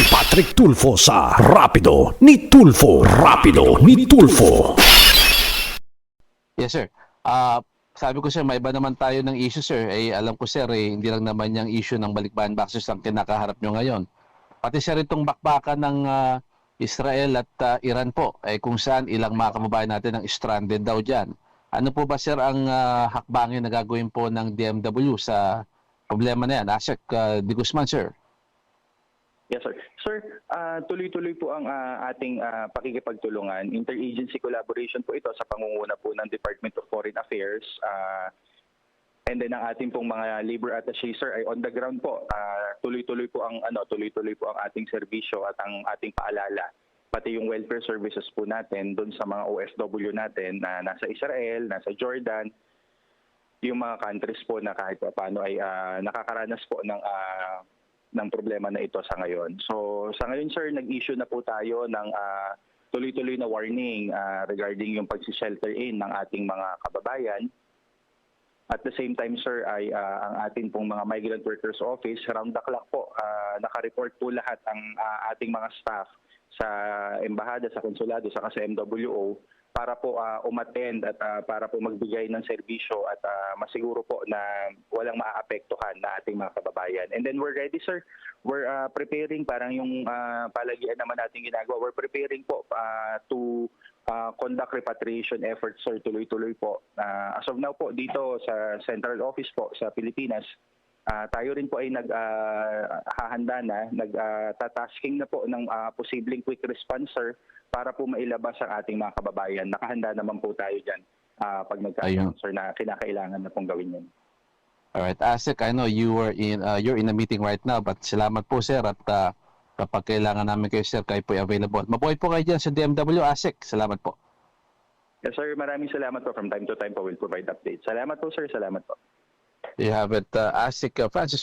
si Patrick Tulfo sa Rapido ni Tulfo. Rapido ni Tulfo. Yes, sir. Ah, sabi ko sir, may iba naman tayo ng issue sir. Eh, alam ko sir, eh, hindi lang naman yung issue ng balikbayan boxers ang kinakaharap nyo ngayon. Pati sir itong bakbakan ng ah, Israel at ah, Iran po, eh, kung saan ilang mga kababayan natin ang stranded daw dyan. Ano po ba sir ang ah, hakbangin na gagawin po ng DMW sa problema na yan? Asek uh, Di Guzman, sir. Yes, sir. Sir, ah, tuloy-tuloy po ang ah, ating ah, pakikipagtulungan. Interagency collaboration po ito sa pangunguna po ng Department of Foreign Affairs. ah, and then ang ating pong mga labor attaché, sir, ay on the ground po. Ah, tuloy-tuloy po ang ano, tuloy-tuloy po ang ating serbisyo at ang ating paalala pati yung welfare services po natin doon sa mga OFW natin na nasa Israel, nasa Jordan, yung mga countries po na kahit pa paano ay ah, nakakaranas po ng ah, ng problema na ito sa ngayon. So sa ngayon sir, nag-issue na po tayo ng ah, tuloy-tuloy na warning ah, regarding yung pag-shelter in ng ating mga kababayan. At the same time sir ay ah, ang ating pong mga migrant workers office round the clock po ah, naka-report po lahat ang ah, ating mga staff sa embahada, sa konsulado, saka sa MWO para po ah, umattend at ah, para po magbigay ng serbisyo at ah, masiguro po na walang maaapektuhan na ating mga kababayan. And then we're ready sir. We're ah, preparing parang yung ah, palagian naman natin ginagawa. We're preparing po ah, to ah, conduct repatriation efforts sir tuloy-tuloy po. Ah, as of now po dito sa central office po sa Pilipinas Ah, tayo rin po ay naghahanda na, nag-tasking na po ng ah, posibleng quick responser para po mailabas ang ating mga kababayan. Nakahanda naman po tayo dyan ah, pag nagka-answer na kinakailangan na pong gawin yun. Alright, Asek, I know you were in uh, you're in a meeting right now, but salamat po sir at uh, kapag kailangan namin kayo sir, kayo po available. Mabuhay po kayo dyan sa DMW, Asek. Salamat po. Yes sir, maraming salamat po. From time to time po we'll provide updates. Salamat po sir, salamat po. You have it, uh, Asik uh, Francis.